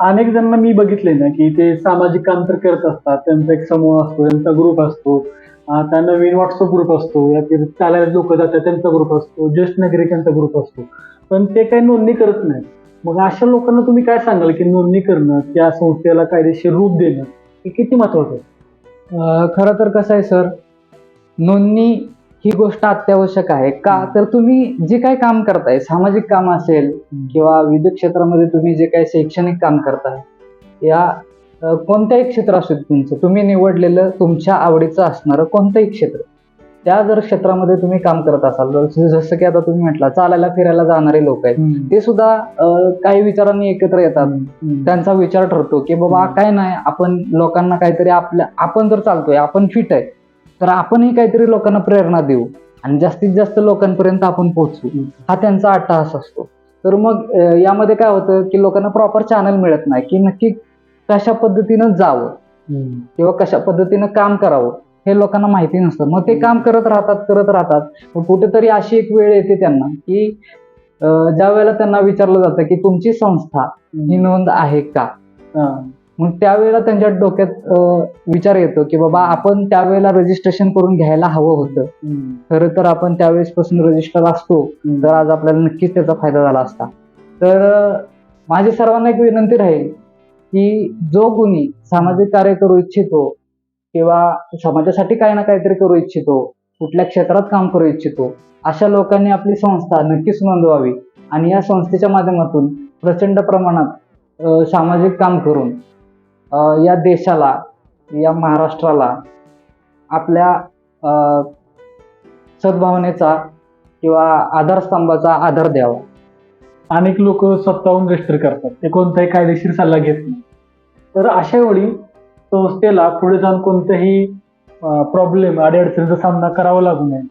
अनेक जणांना मी बघितले ना की ते सामाजिक काम तर करत असतात त्यांचा एक समूह असतो त्यांचा ग्रुप असतो आता नवीन व्हॉट्सअप ग्रुप असतो या चालायला लोक जातात त्यांचा ग्रुप असतो ज्येष्ठ नागरिकांचा ग्रुप असतो. पण ते काही नोंदणी करत नाहीत. मग अशा लोकांना तुम्ही काय सांगाल की नोंदणी करणं त्या संस्थेला कायदेशीर रूप देणं हे किती महत्वाचं आहे? खरं तर कसं आहे सर नोंदणी ही गोष्ट अत्यावश्यक आहे. का? तर तुम्ही जे काही काम करताय सामाजिक काम असेल किंवा विविध क्षेत्रामध्ये तुम्ही जे काही शैक्षणिक काम करताय या कोणत्याही क्षेत्र असू तुमचं तुम्ही निवडलेलं तुमच्या आवडीचं असणारं कोणतंही क्षेत्र त्या जर क्षेत्रामध्ये तुम्ही काम करत असाल जसं जसं की आता तुम्ही म्हटला चालायला फिरायला जाणारे लोक आहेत ते सुद्धा काही विचारांनी एकत्र येतात. त्यांचा विचार ठरतो की बाबा. काय नाही आपण लोकांना काहीतरी आपल्या आपण जर चालतोय आपण फिट आहे तर आपणही काहीतरी लोकांना प्रेरणा देऊ आणि जास्तीत जास्त लोकांपर्यंत आपण पोहोचू. हा त्यांचा अट्टहास असतो. तर मग यामध्ये काय होतं की लोकांना प्रॉपर चॅनल मिळत नाही की नक्की कशा पद्धतीनं जावं किंवा कशा पद्धतीनं काम करावं हे लोकांना माहिती नसतं. मग ते काम करत राहतात करत राहतात. मग कुठेतरी अशी एक वेळ येते त्यांना की ज्या वेळेला त्यांना विचारलं जातं की तुमची संस्था ही नोंद आहे का. मग त्यावेळेला त्यांच्या डोक्यात विचार येतो की बाबा आपण त्यावेळेला रजिस्ट्रेशन करून घ्यायला हवं होतं. खरं तर आपण त्यावेळेसपासून रजिस्टर असतो तर आज आपल्याला नक्कीच त्याचा फायदा झाला असता. तर माझी सर्वांना एक विनंती राहील की जो कोणी सामाजिक कार्य करू इच्छितो किंवा समाजासाठी काही ना काहीतरी करू इच्छितो कुठल्या क्षेत्रात काम करू इच्छितो अशा लोकांनी आपली संस्था नक्कीच नोंदवावी आणि या संस्थेच्या माध्यमातून प्रचंड प्रमाणात सामाजिक काम करून या देशाला या महाराष्ट्राला आपल्या सद्भावनेचा किंवा आधारस्तंभाचा आधार द्यावा. अनेक लोक स्वतःहून रजिस्टर करतात. ते कोणताही कायदेशीर सल्ला घेत नाही. तर अशा वेळी संस्थेला पुढे जाऊन कोणत्याही प्रॉब्लेम अडीअडचणीचा सामना करावा लागू नये.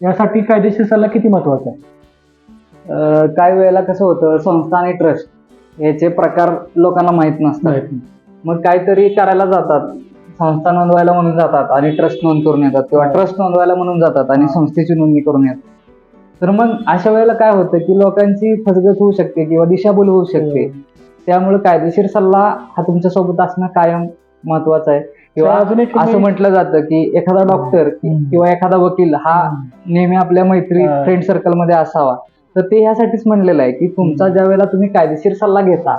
यासाठी कायदेशीर सल्ला किती महत्त्वाचा आहे? काही वेळेला कसं होतं संस्था आणि ट्रस्ट याचे प्रकार लोकांना माहीत नसतात. मग काहीतरी करायला जातात संस्था नोंदवायला म्हणून जातात आणि ट्रस्ट नोंद करून येतात किंवा हा. ट्रस्ट नोंदवायला म्हणून जातात आणि हा. संस्थेची नोंदणी करून येतात तर मग अशा वेळेला काय होतं की लोकांची फसगत होऊ शकते किंवा दिशाभूल होऊ शकते त्यामुळे कायदेशीर सल्ला हा तुमच्यासोबत असणं कायम महत्वाचं आहे किंवा अजून एक असं म्हटलं जातं की एखादा डॉक्टर. किंवा एखादा वकील हा नेहमी आपल्या मैत्री हा. फ्रेंड सर्कलमध्ये असावा तर ते ह्यासाठीच म्हणलेलं आहे की तुमचा ज्या वेळेला तुम्ही कायदेशीर सल्ला घेता.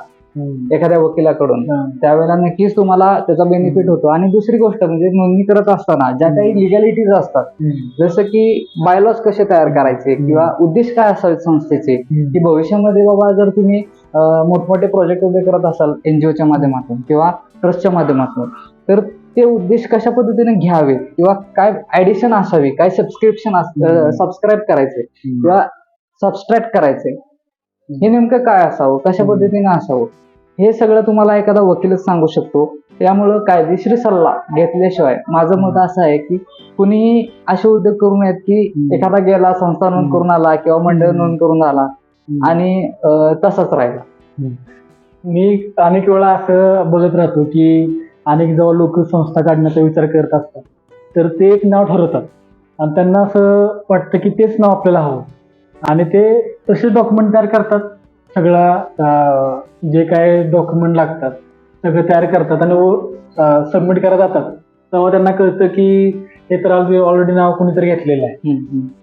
एखाद्या वकिलाकडून. त्यावेळेला नक्कीच तुम्हाला त्याचा बेनिफिट होतो. आणि दुसरी गोष्ट म्हणजे नोंदणी करत असताना ज्या काही लिगॅलिटीज असतात. जसं की बायलॉज कसे तयार करायचे किंवा उद्देश काय असावेत संस्थेचे की भविष्यामध्ये बाबा जर तुम्ही मोठमोठे प्रोजेक्ट उभे करत असाल एनजीओच्या माध्यमातून किंवा ट्रस्टच्या माध्यमातून तर ते उद्देश कशा पद्धतीने घ्यावे किंवा काय ऍडिशन असावी? काय सबस्क्रिप्शन. सबस्क्राईब करायचे? किंवा सबस्ट्रॅक्ट करायचे? हे नेमकं काय असावं? कशा. पद्धतीने असावं? हे सगळं तुम्हाला एखादा वकीलच सांगू शकतो. त्यामुळं कायदेशीर सल्ला घेतल्याशिवाय माझं मत असं आहे की कुणीही असे उद्योग करू नयेत की. एखादा गेला संस्था नोंद. करून आला किंवा मंडळ. नोंद करून आला आणि तसाच राहिला. मी अनेक वेळा असं बघत राहतो की अनेक जेव्हा लोक संस्था काढण्याचा विचार करत असतात. तर ते एक नाव ठरवतात. आणि त्यांना असं वाटतं की तेच नाव आपल्याला हवं. आणि ते तसे डॉक्युमेंट तयार करतात. सगळा जे काय डॉक्युमेंट लागतात सगळं तयार करतात आणि सबमिट करायला जातात. तेव्हा त्यांना कळतं की हे तर ऑलरेडी नाव कोणीतरी घेतलेलं आहे.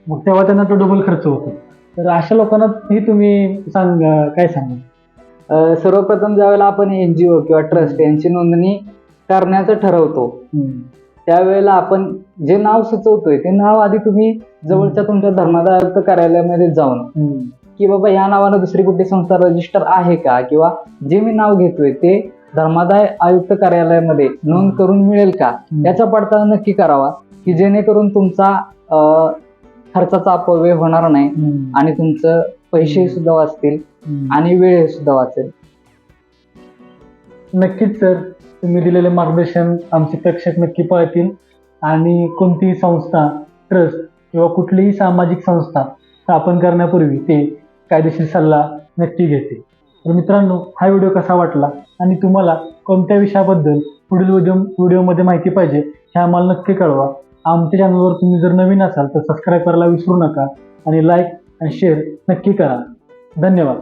मग तेव्हा त्यांना तो डबल खर्च होतो. तर अशा लोकांना ही तुम्ही सांग काय सांगा? सर्वप्रथम ज्यावेळेला आपण एनजीओ किंवा ट्रस्ट यांची नोंदणी करण्याचं ठरवतो त्यावेळेला आपण जे नाव सुचवतोय ते नाव आधी तुम्ही जवळच्या तुमच्या धर्मादाय आयुक्त कार्यालयामध्ये जाऊन की बाबा या नावानं दुसरी कुठली संस्था रजिस्टर आहे का? किंवा जे मी नाव घेतोय ते धर्मादाय आयुक्त कार्यालयामध्ये नोंद करून मिळेल का? याचा पडताळा नक्की करावा की जेणेकरून तुमचा खर्चाचा अपव्यय होणार नाही आणि तुमचं पैसे सुद्धा वाचतील आणि वेळ सुद्धा वाचेल. नक्कीच सर. तुम्ही दिलेले मार्गदर्शन आमचे प्रेक्षक नक्की पाळतील. आणि कोणतीही संस्था ट्रस्ट किंवा कुठलीही सामाजिक संस्था स्थापन करण्यापूर्वी ते कायदेशीर सल्ला नक्की घेते तर मित्रांनो हा व्हिडिओ कसा वाटला आणि तुम्हाला कोणत्या विषयाबद्दल पुढील व्हिडिओ व्हिडिओमध्ये माहिती पाहिजे हे आम्हाला नक्की कळवा. आमच्या चॅनलवर तुम्ही जर नवीन असाल तर सबस्क्राईब करायला विसरू नका आणि लाईक आणि शेअर नक्की करा. धन्यवाद.